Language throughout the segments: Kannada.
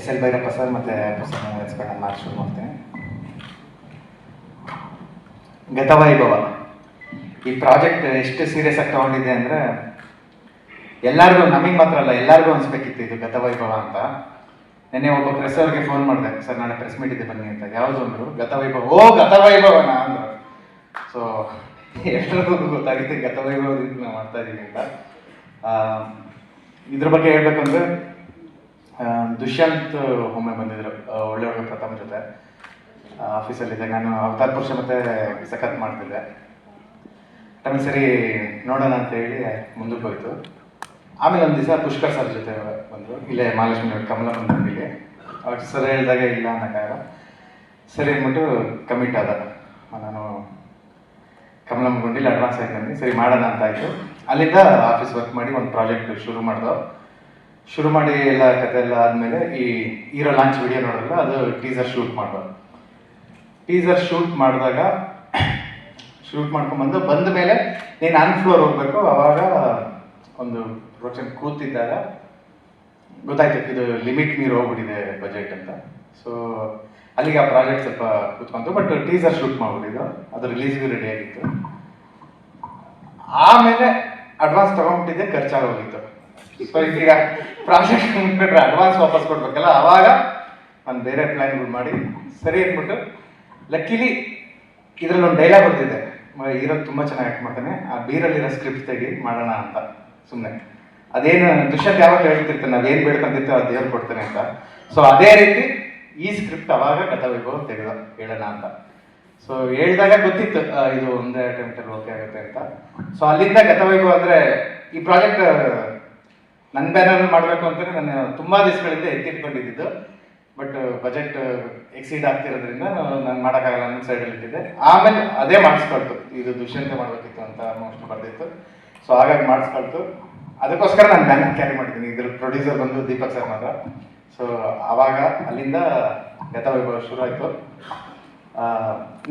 ಎಸ್ ಎಲ್ ಭೈರಪ್ಪ ಸರ್ ಮತ್ತು ಪ್ರಸನ್ನ ಎಸ್ಪಣ್ಣ ಮಾರ್ಕ್ ಶುರು ಮಾಡ್ತೀನಿ ಗತವೈಭವ ಈ ಪ್ರಾಜೆಕ್ಟ್ ಎಷ್ಟು ಸೀರಿಯಸ್ ಆಗಿ ತಗೊಂಡಿದೆ ಅಂದರೆ ಎಲ್ಲರಿಗೂ ನಮಗೆ ಮಾತ್ರ ಅಲ್ಲ ಎಲ್ಲರಿಗೂ ಅನಿಸ್ಬೇಕಿತ್ತು ಇದು ಗತವೈಭವ ಅಂತ ನೆನ್ನೆ ಒಬ್ಬ ಪ್ರೆಸ್ ಅವ್ರಿಗೆ ಫೋನ್ ಮಾಡಿದೆ ಸರ್ ನಾಳೆ ಪ್ರೆಸ್ ಮೀಟ್ ಇದೆ ಬನ್ನಿ ಅಂತ ಯಾವುದು ಅಂದರು ಗತವೈಭವ ಓ ಗತವೈಭವನ ಅಂದರು ಸೊ ಎಷ್ಟರಿಗೂ ಗೊತ್ತಾಗುತ್ತೆ ಗತವೈಭವದಿಂದ ನಾವು ಮಾಡ್ತಾ ಇದ್ದೀವಿ ಅಂತ ಇದ್ರ ಬಗ್ಗೆ ಹೇಳ್ಬೇಕು ದುಷ್ಯಂತ್ ಒಮ್ಮೆ ಬಂದಿದ್ರು ಒಳ್ಳೆ ಒಳ್ಳೆ ಪ್ರಥಮ ಜೊತೆ. ಆಫೀಸಲ್ಲಿದ್ದೆ ನಾನು ಅವತಾರ ಪುರುಷ ಮತ್ತೆ ಸಖತ್ ಮಾಡ್ತಿದ್ದೆ. ಟೈಮ್ ಸರಿ ನೋಡೋಣ ಅಂತ ಹೇಳಿ ಮುಂದಕ್ಕೆ ಹೋಯ್ತು. ಆಮೇಲೆ ಒಂದು ದಿವಸ ಪುಷ್ಕರ್ ಸರ್ ಜೊತೆ ಬಂದರು. ಇಲ್ಲೇ ಮಹಾಲಕ್ಷ್ಮಿ ಕಮಲ ಬಂದಿಲ್ಲಿ ಅವ್ರ ಸರ್ ಹೇಳಿದಾಗ ಇಲ್ಲ ಅನ್ನೋಕ್ಕಾಗಲ್ಲ ಸರಿ ಅಂದ್ಬಿಟ್ಟು ಕಮಿಟ್ ಆದ ನಾನು ಕಮಲಮ್ಮ ಗುಂಡಿಲಿ ಅಡ್ವಾನ್ಸ್ ಆಯ್ತು ಸರಿ ಮಾಡೋಣ ಅಂತ ಆಯಿತು. ಅಲ್ಲಿಂದ ಆಫೀಸ್ ವರ್ಕ್ ಮಾಡಿ ಒಂದು ಪ್ರಾಜೆಕ್ಟ್ ಶುರು ಮಾಡ್ದೋ. ಶುರು ಮಾಡಿ ಎಲ್ಲ ಕತೆ ಎಲ್ಲ ಆದಮೇಲೆ ಈ ಹೀರೋ ಲಾಂಚ್ ವಿಡಿಯೋ ನೋಡಿದ್ರಲ್ಲ, ಅದು ಟೀಸರ್ ಶೂಟ್ ಮಾಡುವ ಟೀಸರ್ ಶೂಟ್ ಮಾಡಿದಾಗ ಶೂಟ್ ಮಾಡ್ಕೊಂಡ್ಬಂದು ಬಂದ ಮೇಲೆ ನೀನು ಆನ್ ಫ್ಲೋರ್ ಹೋಗ್ಬೇಕು, ಅವಾಗ ಒಂದು ರೋಚನ್ ಕೂತಿದ್ದಾಗ, ಗೊತ್ತಾಯ್ತು ಇದು ಲಿಮಿಟ್ ಮೀರ್ ಹೋಗ್ಬಿಟ್ಟಿದೆ ಬಜೆಟ್ ಅಂತ. ಸೊ ಅಲ್ಲಿಗೆ ಆ ಪ್ರಾಜೆಕ್ಟ್ ಸ್ವಲ್ಪ ಕೂತ್ಕೊಂತು ಬಟ್ ಟೀಸರ್ ಶೂಟ್ ಮಾಡ್ಬಿಟ್ಟಿದ್ದು ಅದು ರಿಲೀಸ್ಗೂ ರೆಡಿ ಆಗಿತ್ತು. ಆಮೇಲೆ ಅಡ್ವಾನ್ಸ್ ತಗೊಂಡ್ಬಿಟ್ಟಿದ್ದೆ ಖರ್ಚಾಗೋಗಿತ್ತು ಸೊ ಈಗ ಪ್ರಾಜೆಕ್ಟ್ ಮುಗಿಬಿಟ್ರೆ ಅಡ್ವಾನ್ಸ್ ವಾಪಸ್ ಕೊಡ್ಬೇಕಲ್ಲ, ಅವಾಗ ಒಂದು ಬೇರೆ ಪ್ಲ್ಯಾನ್ಗಳು ಮಾಡಿ, ಸರಿ ಅಂದ್ಬಿಟ್ಟು ಲಕ್ಕಿಲಿ ಇದರಲ್ಲಿ ಒಂದು ಡೈಲಾಗ್ ಬರ್ತಿದೆ. ಇರೋದು ತುಂಬ ಚೆನ್ನಾಗಿ ಆ್ಯಕ್ಟ್ ಮಾಡ್ತಾನೆ, ಆ ಬೀರಲ್ಲಿರೋ ಸ್ಕ್ರಿಪ್ಟ್ ತೆಗಿ ಮಾಡೋಣ ಅಂತ ಸುಮ್ಮನೆ ಅದೇನು, ದುಷ್ಯಂತ್ ಯಾವಾಗ ಹೇಳ್ತಿರ್ತಾನೆ ನಾವೇನು ಬೇಡ್ಕೊಂತಿರ್ತೇವೆ ಅದು ದೇವ್ರು ಕೊಡ್ತಾನೆ ಅಂತ. ಸೊ ಅದೇ ರೀತಿ ಈ ಸ್ಕ್ರಿಪ್ಟ್ ಅವಾಗ ಗತವೈಭವ ತೆಗೆದ ಹೇಳೋಣ ಅಂತ. ಸೊ ಹೇಳಿದಾಗ ಗೊತ್ತಿತ್ತು ಇದು ಒಂದೇ ಅಟೆಂಪ್ಟಲ್ಲಿ ಓಕೆ ಆಗುತ್ತೆ ಅಂತ. ಸೊ ಅಲ್ಲಿಂದ ಗತವೈಭವ ಅಂದರೆ ಈ ಪ್ರಾಜೆಕ್ಟ್ ನನ್ನ ಬ್ಯಾನರ್ ಮಾಡಬೇಕು ಅಂತಲೇ ನಾನು ತುಂಬ ದಿವಸಗಳಿಂದ ಎತ್ತಿಟ್ಕೊಂಡಿದ್ದು. ಬಟ್ ಬಜೆಟ್ ಎಕ್ಸೀಡ್ ಆಗ್ತಿರೋದ್ರಿಂದ ನಾನು ಮಾಡೋಕ್ಕಾಗಲ್ಲ ನನ್ನ ಸೈಡಲ್ಲಿ ಇಟ್ಟಿದ್ದೆ. ಆಮೇಲೆ ಅದೇ ಮಾಡಿಸ್ಕೊಳ್ತು. ಇದು ದುಷ್ಯಂತ ಮಾಡಬೇಕಿತ್ತು ಅಂತ ಮೋಸ್ಟ್ ಬರ್ದಿತ್ತು. ಸೊ ಹಾಗಾಗಿ ಮಾಡಿಸ್ಕೊಳ್ತು. ಅದಕ್ಕೋಸ್ಕರ ನಾನು ಬ್ಯಾನರ್ ಕ್ಯಾರಿ ಮಾಡಿದ್ದೀನಿ. ಇದ್ರ ಪ್ರೊಡ್ಯೂಸರ್ ಬಂದು ದೀಪಕ್ ಸರ್ ಮಾತ್ರ. ಸೊ ಆವಾಗ ಅಲ್ಲಿಂದ ಗತವೈಭವ ಶುರು ಆಯಿತು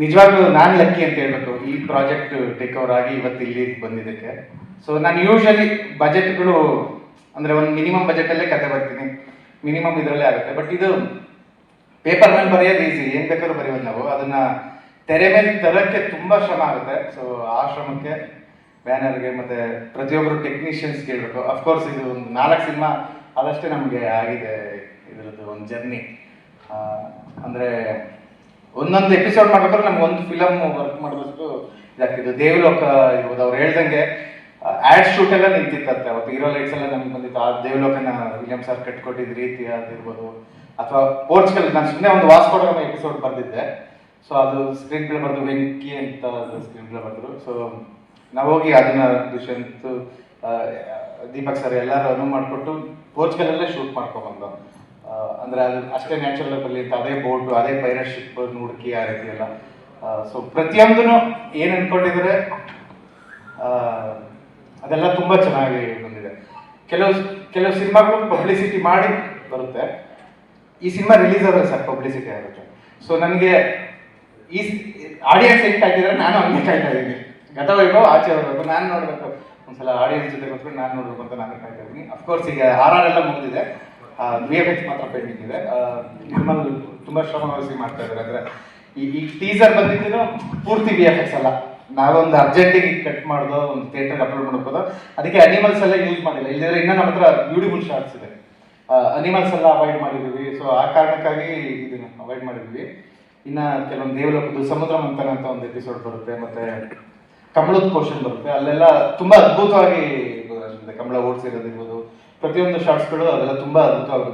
ನಿಜವಾಗ್ಲೂ ನಾನು ಲಕ್ಕಿ ಅಂತ ಹೇಳ್ಬೇಕು. ಈ ಪ್ರಾಜೆಕ್ಟ್ ಟೇಕ್ ಓವರ್ ಆಗಿ ಇವತ್ತು ಇಲ್ಲಿ ಬಂದಿದ್ದಕ್ಕೆ. ಸೊ ನಾನು ಯೂಶಲಿ ಬಜೆಟ್ಗಳು ಅಂದರೆ ಒಂದು ಮಿನಿಮಮ್ ಬಜೆಟಲ್ಲೇ ಕತೆ ಬರ್ತೀನಿ. ಮಿನಿಮಮ್ ಇದರಲ್ಲೇ ಆಗುತ್ತೆ. ಬಟ್ ಇದು ಪೇಪರ್ ಮೇಲೆ ಬರೆಯೋದು ಈಸಿ ಏನು ಬೇಕಾದ್ರೂ ಬರೆಯೋದು ನಾವು. ಅದನ್ನ ತೆರೆ ಮೇಲೆ ತರಕ್ಕೆ ತುಂಬ ಶ್ರಮ ಆಗುತ್ತೆ. ಸೊ ಆ ಶ್ರಮಕ್ಕೆ ಬ್ಯಾನರ್ಗೆ ಮತ್ತೆ ಪ್ರತಿಯೊಬ್ಬರು ಟೆಕ್ನಿಷಿಯನ್ಸ್ ಕೇಳಬೇಕು ಅಫ್ಕೋರ್ಸ್ ಇದು ಒಂದು ನಾಲ್ಕು ಸಿನಿಮಾ ಅದಷ್ಟೇ ನಮಗೆ ಆಗಿದೆ ಇದರದ್ದು ಒಂದು ಜರ್ನಿ ಅಂದರೆ ಒಂದೊಂದು ಎಪಿಸೋಡ್ ಮಾಡ್ಬೇಕಾದ್ರೆ ನಮ್ಗೆ ಒಂದು ಫಿಲಮ್ ವರ್ಕ್ ಮಾಡೋದಷ್ಟು ಇದಾಗ್ತಿದ್ದು ದೇವಲೋಕ ಇರ್ಬೋದು. ಅವ್ರು ಹೇಳ್ದಂಗೆ ಆ್ಯಡ್ ಶೂಟ್ ಎಲ್ಲ ನಿಂತಿತ್ತಂತೆ. ಅವತ್ತು ಹೀರೋ ಲೈಟ್ಸ್ ಎಲ್ಲ ನಮ್ಗೆ ಬಂದಿತ್ತು. ಆ ದೇವಲೋಕನ ವಿಲಿಯಂ ಸರ್ ಕಟ್ಕೊಟ್ಟಿದ್ದ ರೀತಿ ಅದಿರ್ಬೋದು ಅಥವಾ ಪೋರ್ಚುಗಲ್ ನಾನು ಸುಮ್ಮನೆ ಒಂದು ವಾಸ್ಕೋಡಗಮ ಎಪಿಸೋಡ್ ಬರೆದಿದ್ದೆ. ಸೊ ಅದು ಸ್ಕ್ರೀನ್ ಪ್ಲೇ ಬರೆದು ವೆಂಕಿ ಅಂತ ಸ್ಕ್ರೀನ್ ಪ್ಲೇ ಬರೆದ್ರು. ಸೊ ನಾವು ಹೋಗಿ ಅದನ್ನ ದುಷ್ಯಂತ್ ದೀಪಕ್ ಸರ್ ಎಲ್ಲರೂ ಅನುವು ಮಾಡಿಕೊಟ್ಟು ಪೋರ್ಚುಗಲಲ್ಲೇ ಶೂಟ್ ಮಾಡ್ಕೊಂಡ್ಬಂದು ಅಂದರೆ ಅದು ಅಷ್ಟೇ ನ್ಯಾಚುರಲ್ ಬರಲಿ ಅಂತ. ಅದೇ ಬೋಟು ಅದೇ ಪೈರಟ್ ಶಿಪ್ ಹುಡುಕಿ ಆ ರೀತಿ ಎಲ್ಲ. ಸೊ ಪ್ರತಿಯೊಂದು ಏನು ಅನ್ಕೊಂಡಿದ್ರೆ ಆ, ಅದೆಲ್ಲ ತುಂಬ ಚೆನ್ನಾಗಿ ಬಂದಿದೆ. ಕೆಲವು ಕೆಲವು ಸಿನಿಮಾಗಳು ಪಬ್ಲಿಸಿಟಿ ಮಾಡಿ ಬರುತ್ತೆ. ಈ ಸಿನಿಮಾ ರಿಲೀಸ್ ಆದ್ರೆ ಸರ್ ಪಬ್ಲಿಸಿಟಿ ಆಗುತ್ತೆ. ಸೊ ನನಗೆ ಈ ಆಡಿಯನ್ಸ್ ಎಂಟ್ ಆಗಿದ್ರೆ ನಾನು ಹಂಗೆ ಕಾಯ್ತಾ ಇದ್ದೀನಿ. ಗತವೈಭವ ಆಚೆ ಬರಬೇಕು ನಾನು ನೋಡಬೇಕು. ಒಂದ್ಸಲ ಆಡಿಯನ್ಸ್ ಜೊತೆ ಕೂತ್ಕೊಂಡು ನಾನು ನೋಡ್ಬೇಕು ಅಂತ ನಾನು ಕಾಯ್ತಾ ಇದ್ದೀನಿ. ಅಫ್ಕೋರ್ಸ್ ಈಗ ಆರ್ ಆರ್ ಎಲ್ಲ ಮುಗಿದಿದೆ. ವಿ ಎಫ್ ಎಕ್ಸ್ ಮಾತ್ರ ಪೆಂಡಿಂಗ್ ಇದೆ. ಆ, ನಿರ್ಮಲ್ ತುಂಬಾ ಶ್ರಮ ವಹಿಸಿ ಮಾಡ್ತಾ ಇದ್ದಾರೆ. ಅಂದರೆ ಈ ಟೀಸರ್ ಬಂದಿದ್ದು ಪೂರ್ತಿ ವಿ ಎಫ್ ಎಕ್ಸ್ ಅಲ್ಲ. ನಾವೊಂದು ಅರ್ಜೆಂಟಿಗೆ ಕಟ್ ಮಾಡ್ದೋ ಒಂದು ಥಿಯೇಟರ್ ಅಪ್ಲೋಡ್ ಮಾಡ್ಬೋದು ಅದಕ್ಕೆ ಅನಿಮಲ್ಸ್ ಎಲ್ಲ ಯೂಸ್ ಮಾಡಿಲ್ಲ. ಇಲ್ಲದ್ರೆ ಇನ್ನೂ ನಮ್ಮ ಹತ್ರ ಬ್ಯೂಟಿಫುಲ್ ಶಾರ್ಟ್ಸ್ ಇದೆ. ಅನಿಮಲ್ಸ್ ಎಲ್ಲ ಅವಾಯ್ಡ್ ಮಾಡಿದ್ವಿ ಸೊ ಆ ಕಾರಣಕ್ಕಾಗಿ ಇದನ್ನ ಅವಾಯ್ಡ್ ಮಾಡಿದ್ವಿ ಇನ್ನ ಕೆಲವೊಂದು ದೇವಲೋಕದ್ದು ಸಮುದ್ರ ಮಂಥನ ಅಂತ ಒಂದು ಎಪಿಸೋಡ್ ಬರುತ್ತೆ. ಮತ್ತೆ ಕಮಲದ ಪೋರ್ಷನ್ ಬರುತ್ತೆ. ಅಲ್ಲೆಲ್ಲ ತುಂಬಾ ಅದ್ಭುತವಾಗಿ ಕಮಲ ಓಡಿಸಿರೋದಿರ್ಬೋದು. ಪ್ರತಿಯೊಂದು ಶಾರ್ಟ್ಸ್ಗಳು ಅದೆಲ್ಲ ತುಂಬಾ ಅದ್ಭುತವಾಗಿ